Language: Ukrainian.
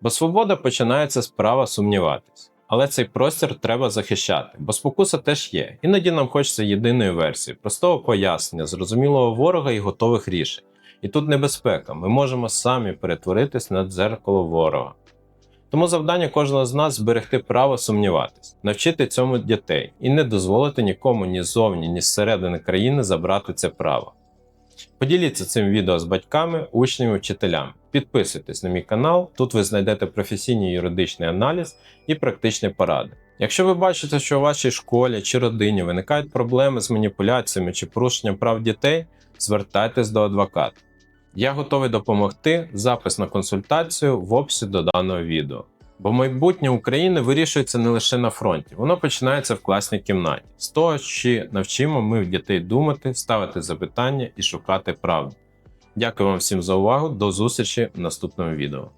Бо свобода починається з права сумніватись. Але цей простір треба захищати, бо спокуса теж є. Іноді нам хочеться єдиної версії, простого пояснення, зрозумілого ворога і готових рішень. І тут небезпека, ми можемо самі перетворитись на дзеркало ворога. Тому завдання кожного з нас зберегти право сумніватись, навчити цьому дітей і не дозволити нікому ні ззовні, ні зсередини країни забрати це право. Поділіться цим відео з батьками, учнями, вчителями. Підписуйтесь на мій канал, тут ви знайдете професійний юридичний аналіз і практичні поради. Якщо ви бачите, що у вашій школі чи родині виникають проблеми з маніпуляціями чи порушенням прав дітей, звертайтесь до адвоката. Я готовий допомогти. Запис на консультацію в описі до даного відео. Бо майбутнє України вирішується не лише на фронті, воно починається в класній кімнаті. З того, чи навчимо ми дітей думати, ставити запитання і шукати правду. Дякую вам всім за увагу. До зустрічі в наступному відео.